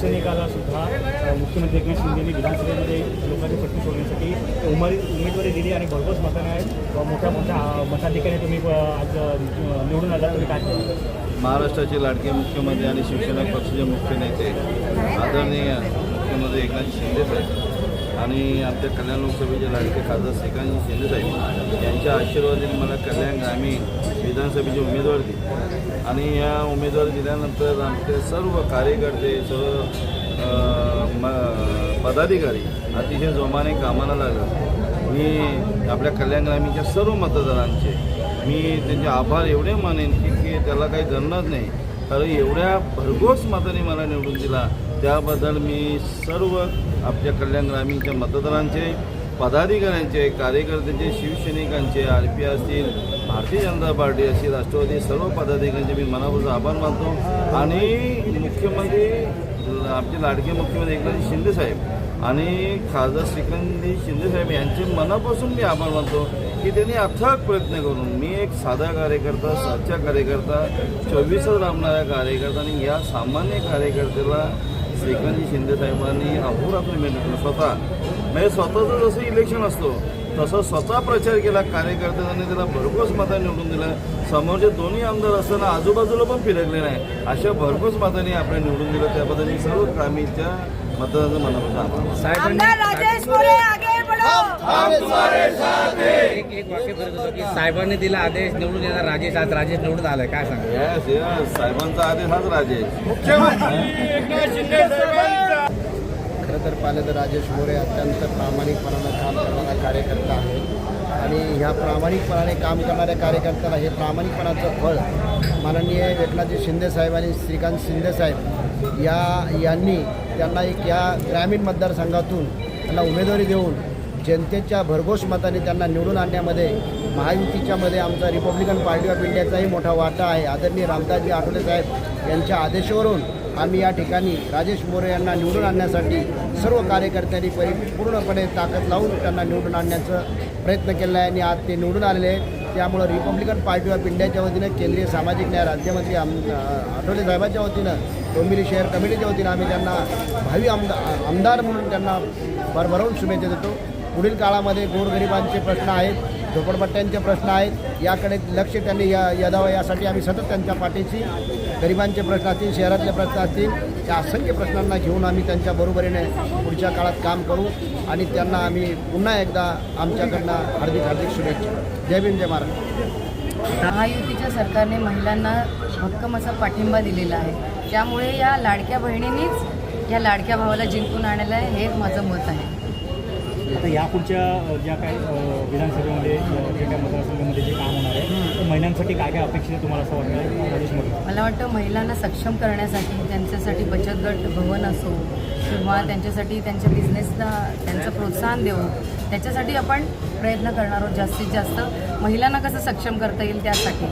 सैनिकाला सुद्धा मुख्यमंत्री एकनाथ शिंदेनी विधानसभेमध्ये लोकांची पट्टी सोडण्यासाठी उमेदवारी उमेदवारी दिली आणि भरघोस मताने आहेत मोठ्या मोठ्या मताधिकारी तुम्ही आज निवडून आला. तुम्ही काय महाराष्ट्राचे लाडके मुख्यमंत्री आणि शिवसेना पक्षाचे मुख्य नेते आदरणीय मुख्यमंत्री एकनाथ शिंदे साहेब. आणि आमच्या कल्याण लोकसभेचे लाडके खासदार श्रीकांत शिंदे यांच्या आशीर्वादाने मला कल्याण ग्रामीण विधानसभेची उमेदवार दिली. आणि या उमेदवार दिल्यानंतर आमचे सर्व कार्यकर्ते सर्व म पदाधिकारी अतिशय जोमाने कामाला लागले. मी आपल्या कल्याण ग्रामीणच्या सर्व मतदारांचे मी त्यांचे आभार एवढे मानेन की की त्याला काही गणनाच नाही. कारण एवढ्या भरघोस मताने मला निवडून दिला. त्याबद्दल मी सर्व आपल्या कल्याण ग्रामीणच्या मतदारांचे पदाधिकाऱ्यांचे कार्यकर्त्यांचे शिवसैनिकांचे आर पी असतील भारतीय जनता पार्टी असतील राष्ट्रवादी सर्व पदाधिकाऱ्यांचे मी मनापासून आभार मानतो. आणि मुख्यमंत्री आमचे लाडके मुख्यमंत्री एकनाथ शिंदेसाहेब आणि खासदार श्रीकांतजी शिंदेसाहेब यांचे मनापासून मी आभार मानतो की त्यांनी अथक प्रयत्न करून मी एक साधा कार्यकर्ता साच्या कार्यकर्ता चोवीसच राबणारा कार्यकर्ता आणि या सामान्य कार्यकर्त्याला श्रीकांतजी शिंदे साहेबांनी अहोरात्र मेहनत केलं. स्वतः. म्हणजे स्वतःचं जसं इलेक्शन असतो तसं स्वतः प्रचार केला कार्यकर्त्यांनी त्याला भरघोस मताने निवडून दिलं. समोरचे दोन्ही आमदार असताना आजूबाजूला पण फिरकले नाही. अशा भरघोस मताने आपल्याला निवडून दिलं. त्याबद्दल मी सर्व ग्रामीणच्या मतदारांचं मनापासून आभार आमदार राजेश मोरे आगे बढ़ो एक एक वाक्य करत होतो की साहेबांनी दिला आदेश निवडून येणार राजेश आज राजेश निवडून आलाय काय सांगा यस यस साहेबांचा आदेश हाच राजेश. खरं तर पाहिलं तर राजेश मोरे अत्यंत प्रामाणिकपणानं काम करणारा कार्यकर्ता आहे. आणि ह्या प्रामाणिकपणाने काम करणाऱ्या कार्यकर्त्याला हे प्रामाणिकपणाचं फळ माननीय एकनाथजी शिंदे साहेब आणि श्रीकांत शिंदे साहेब या यांनी त्यांना एक या ग्रामीण मतदारसंघातून त्यांना उमेदवारी देऊन जनतेच्या भरघोस मताने त्यांना निवडून आणण्यामध्ये महायुतीच्यामध्ये आमचा रिपब्लिकन पार्टी ऑफ इंडियाचाही मोठा वाटा आहे. आदरणीय रामदासजी आठवले साहेब यांच्या आदेशावरून आम्ही या ठिकाणी राजेश मोरे यांना निवडून आणण्यासाठी सर्व कार्यकर्त्यांनी परि पूर्णपणे ताकद लावून त्यांना निवडून आणण्याचा प्रयत्न केला आहे आणि आज ते निवडून आलेले आहेत. त्यामुळं रिपब्लिकन पार्टी ऑफ इंडियाच्या वतीनं केंद्रीय सामाजिक न्याय राज्यमंत्री आम आठवले साहेबांच्या वतीनं डोंबिवली शहर कमिटीच्या वतीनं आम्ही त्यांना भावी आमदार आमदार म्हणून त्यांना भरभरून शुभेच्छा देतो. पुढील काळामध्ये गोरगरिबांचे प्रश्न आहेत झोपडपट्ट्यांचे प्रश्न आहेत याकडे लक्ष त्यांनी या यदावं. यासाठी आम्ही सतत त्यांच्या पाठीशी गरिबांचे प्रश्न असतील शहरातले प्रश्न असतील त्या असंख्य प्रश्नांना घेऊन आम्ही त्यांच्या बरोबरीने पुढच्या काळात काम करू आणि त्यांना आम्ही पुन्हा एकदा आमच्याकडनं हार्दिक हार्दिक शुभेच्छा. जय भीम जय महाराज महायुतीच्या सरकारने महिलांना भक्कम असा पाठिंबा दिलेला आहे. त्यामुळे या लाडक्या बहिणींनीच या लाडक्या भावाला जिंकून आणायला आहे हे माझं मत आहे. आता या पुढच्या ज्या काही अ, विधानसभेमध्ये जे काही मतदारसंघामध्ये जे काम होणार आहे ते महिलांसाठी काय काय अपेक्षित आहे तुम्हाला असं वाटतं? मला वाटतं महिलांना सक्षम करण्यासाठी त्यांच्यासाठी बचत गट भवन असो किंवा त्यांच्यासाठी त्यांच्या बिझनेसला त्यांचं प्रोत्साहन देऊ त्याच्यासाठी आपण प्रयत्न करणार आहोत जास्तीत जास्त. महिलांना कसं सक्षम करता येईल त्यासाठी?